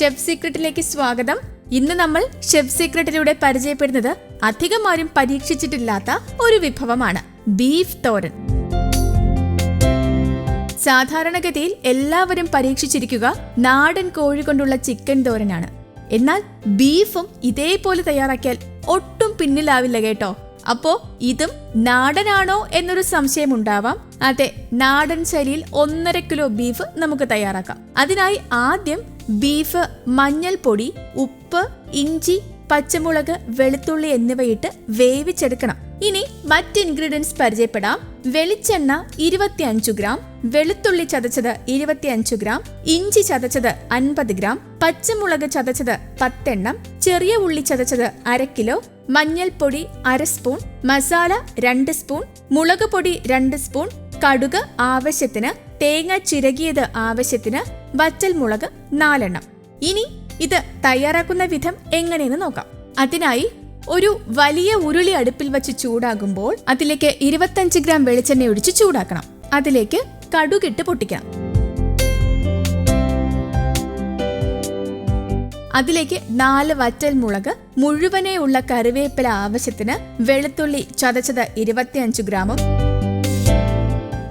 Chef സീക്രട്ടിലേക്ക് സ്വാഗതം. ഇന്ന് നമ്മൾ ഷെഫ് സീക്രട്ടിലൂടെ പരിചയപ്പെടുന്നത് അധികം ആരും പരീക്ഷിച്ചിട്ടില്ലാത്ത ഒരു വിഭവമാണ് ബീഫ് തോരൻ. സാധാരണഗതിയിൽ എല്ലാവരും പരീക്ഷിച്ചിരിക്കുക നാടൻ കോഴി കൊണ്ടുള്ള ചിക്കൻ തോരനാണ്. എന്നാൽ ബീഫും ഇതേപോലെ തയ്യാറാക്കിയാൽ ഒട്ടും പിന്നിലാവില്ല കേട്ടോ. അപ്പോ ഇതും നാടനാണോ എന്നൊരു സംശയം ഉണ്ടാവാം. അതെ നാടൻ ശൈലിയിൽ ഒന്നര കിലോ ബീഫ് നമുക്ക് തയ്യാറാക്കാം. അതിനായി ആദ്യം ബീഫ് മഞ്ഞൾപ്പൊടി ഉപ്പ് ഇഞ്ചി പച്ചമുളക് വെളുത്തുള്ളി എന്നിവയിട്ട് വേവിച്ചെടുക്കണം. ഇനി മറ്റ് ഇൻഗ്രീഡിയൻസ് പരിചയപ്പെടാം. വെളിച്ചെണ്ണ ഇരുപത്തിയഞ്ചു ഗ്രാം വെളുത്തുള്ളി ചതച്ചത് ഇരുപത്തിയഞ്ചു ഗ്രാം ഇഞ്ചി ചതച്ചത് അൻപത് ഗ്രാം പച്ചമുളക് ചതച്ചത് പത്തെണ്ണം ചെറിയ ഉള്ളി ചതച്ചത് അര കിലോ മഞ്ഞൾപ്പൊടി അര സ്പൂൺ മസാല രണ്ട് സ്പൂൺ മുളക് പൊടി രണ്ട് സ്പൂൺ കടുക് ആവശ്യത്തിന് തേങ്ങ ചിരകിയത് ആവശ്യത്തിന് വറ്റൽ മുളക് നാലെണ്ണം. ഇനി ഇത് തയ്യാറാക്കുന്ന വിധം എങ്ങനെയെന്ന് നോക്കാം. അതിനായി ഒരു വലിയ ഉരുളി അടുപ്പിൽ വെച്ച് ചൂടാകുമ്പോൾ അതിലേക്ക് ഇരുപത്തഞ്ച് ഗ്രാം വെളിച്ചെണ്ണ ഒഴിച്ച് ചൂടാക്കണം. അതിലേക്ക് കടുകിട്ട് പൊട്ടിക്കണം. അതിലേക്ക് നാല് വറ്റൽ മുളക് മുഴുവനെയുള്ള കറിവേപ്പില ആവശ്യത്തിന് വെളുത്തുള്ളി ചതച്ചത് ഇരുപത്തിയഞ്ച് ഗ്രാമും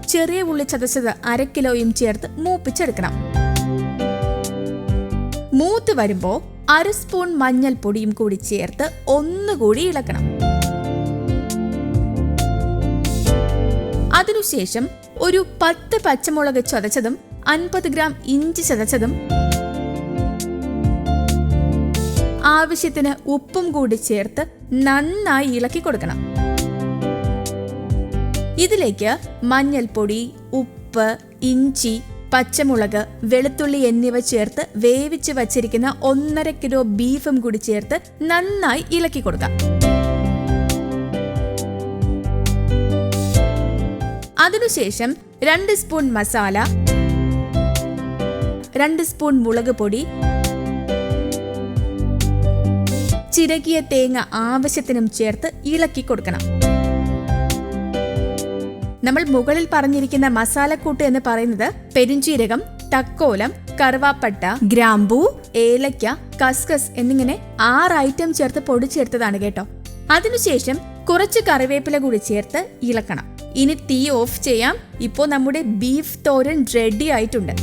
ചെറിയ ഉള്ളി ചതച്ചത് അര കിലോയും ചേർത്ത് മൂപ്പിച്ചെടുക്കണം. മൂത്ത് വരുമ്പോൾ അര സ്പൂൺ മഞ്ഞൾപ്പൊടിയും കൂടി ചേർത്ത് ഒന്നുകൂടി ഇളക്കണം. അതിനുശേഷം ഒരു പത്ത് പച്ചമുളക് ചതച്ചതും അൻപത് ഗ്രാം ഇഞ്ചി ചതച്ചതും ആവശ്യത്തിന് ഉപ്പും കൂടി ചേർത്ത് നന്നായി ഇളക്കി കൊടുക്കണം. ഇതിലേക്ക് മഞ്ഞൾപ്പൊടി ഉപ്പ് ഇഞ്ചി പച്ചമുളക് വെളുത്തുള്ളി എന്നിവ ചേർത്ത് വേവിച്ച് വച്ചിരിക്കുന്ന ഒന്നര കിലോ ബീഫും കൂടി ചേർത്ത് നന്നായി ഇളക്കി കൊടുക്കാം. അതിനുശേഷം രണ്ട് സ്പൂൺ മസാല രണ്ട് സ്പൂൺ മുളക് പൊടി ചിരകിയ തേങ്ങ ആവശ്യത്തിനും ചേർത്ത് ഇളക്കി കൊടുക്കണം. നമ്മൾ മുകളിൽ പറഞ്ഞിരിക്കുന്ന മസാലക്കൂട്ട് എന്ന് പറയുന്നത് പെരുംജീരകം തക്കോലം കറുവാപ്പട്ട ഗ്രാമ്പൂ ഏലക്ക കസ്കസ് എന്നിങ്ങനെ ആറ് ഐറ്റം ചേർത്ത് പൊടിച്ചേർത്തതാണ് കേട്ടോ. അതിനുശേഷം കുറച്ച് കറിവേപ്പില കൂടി ചേർത്ത് ഇളക്കണം. ഇനി തീ ഓഫ് ചെയ്യാം. ഇപ്പോൾ നമ്മുടെ ബീഫ് തോരൻ റെഡി ആയിട്ടുണ്ട്.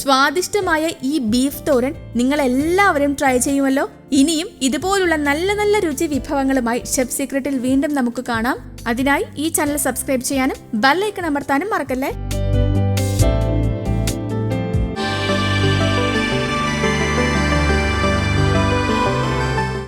സ്വാദിഷ്ടമായ ഈ ബീഫ് തോരൻ നിങ്ങൾ എല്ലാവരും ട്രൈ ചെയ്യുമല്ലോ. ഇനിയും ഇതുപോലുള്ള നല്ല നല്ല രുചി വിഭവങ്ങളുമായി ഷെഫ് സീക്രട്ടിൽ വീണ്ടും നമുക്ക് കാണാം. അതിനായി ഈ ചാനൽ സബ്സ്ക്രൈബ് ചെയ്യാനും ബെല്ലൈക്കൺ അമർത്താനും മറക്കല്ലേ?